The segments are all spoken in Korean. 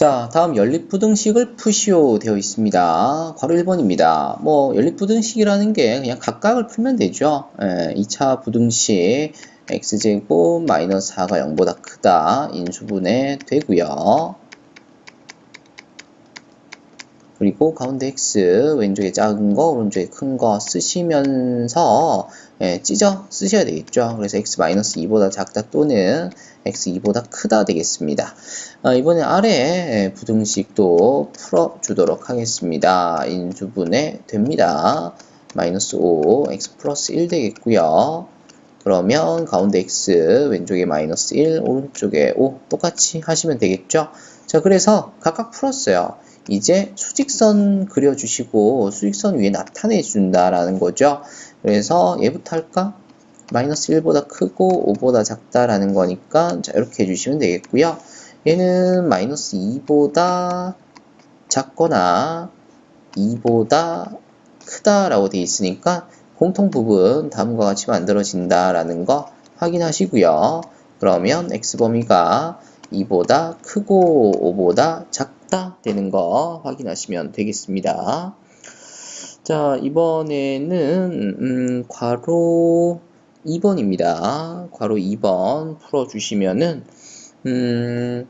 자, 다음 연립부등식을 푸시오 되어 있습니다. 괄호 1번입니다. 뭐 연립부등식이라는 게 그냥 각각을 풀면 되죠. 예, 2차 부등식 x제곱 마이너스 4가 0보다 크다 인수분해 되고요. 그리고 가운데 x 왼쪽에 작은 거 오른쪽에 큰 거 쓰시면서 예, 찢어 쓰셔야 되겠죠. 그래서 x-2보다 작다 또는 x2보다 크다 되겠습니다. 아, 이번에 아래 부등식도 풀어주도록 하겠습니다. 인수분해 됩니다. 마이너스 5, x 플러스 1 되겠고요. 그러면 가운데 x, 왼쪽에 마이너스 1, 오른쪽에 5 똑같이 하시면 되겠죠. 자, 그래서 각각 풀었어요. 이제 수직선 그려주시고 수직선 위에 나타내 준다라는 거죠. 그래서 얘부터 할까? 마이너스 1보다 크고 5보다 작다라는 거니까 자 이렇게 해주시면 되겠고요. 얘는 마이너스 2보다 작거나 2보다 크다라고 되어 있으니까 공통 부분 다음과 같이 만들어진다라는 거 확인하시고요. 그러면 x범위가 2보다 크고 5보다 작다 되는 거 확인하시면 되겠습니다. 자, 이번에는 음, 괄호 2번입니다. 괄호 2번 풀어주시면은 음,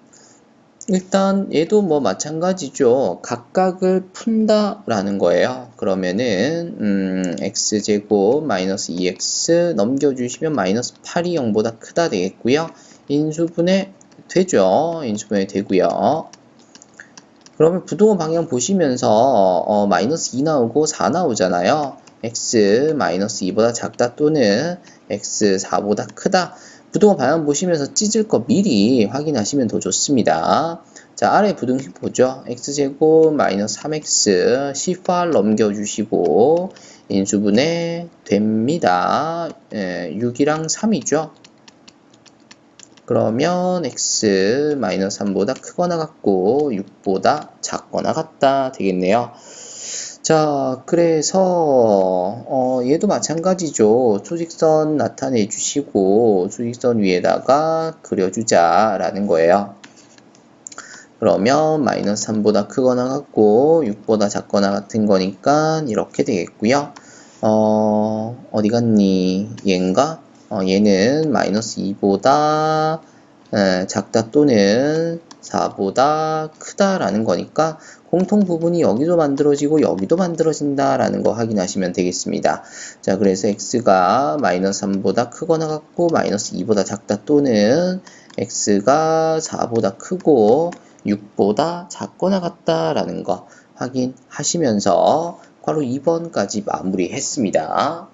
일단 얘도 뭐 마찬가지죠. 각각을 푼다 라는 거예요. 그러면은 음, x제곱 마이너스 2x 넘겨주시면 마이너스 8이 0보다 크다 되겠고요. 인수분해 되죠. 인수분해 되고요. 그러면 부동호 방향 보시면서 어, 마이너스 2 나오고 4 나오잖아요. x 마이너스 2보다 작다 또는 x 4보다 크다. 부동호 방향 보시면서 찢을 거 미리 확인하시면 더 좋습니다. 자, 아래 부등식 보죠. x제곱 마이너스 3x C8 넘겨주시고 인수분해 됩니다. 예, 6이랑 3이죠. 그러면 x 마이너스 3보다 크거나 같고 6보다 작거나 같다 되겠네요. 자, 그래서 어, 얘도 마찬가지죠. 수직선 나타내 주시고 수직선 위에다가 그려주자 라는 거예요. 그러면 마이너스 3보다 크거나 같고 6보다 작거나 같은 거니까 이렇게 되겠고요. 어, 어디 갔니? 얘인가? 어, 얘는 마이너스 2보다 에, 작다 또는 4보다 크다라는 거니까 공통 부분이 여기도 만들어지고 여기도 만들어진다라는 거 확인하시면 되겠습니다. 자, 그래서 x가 마이너스 3보다 크거나 같고 마이너스 2보다 작다 또는 x가 4보다 크고 6보다 작거나 같다라는 거 확인하시면서 괄호 2번까지 마무리했습니다.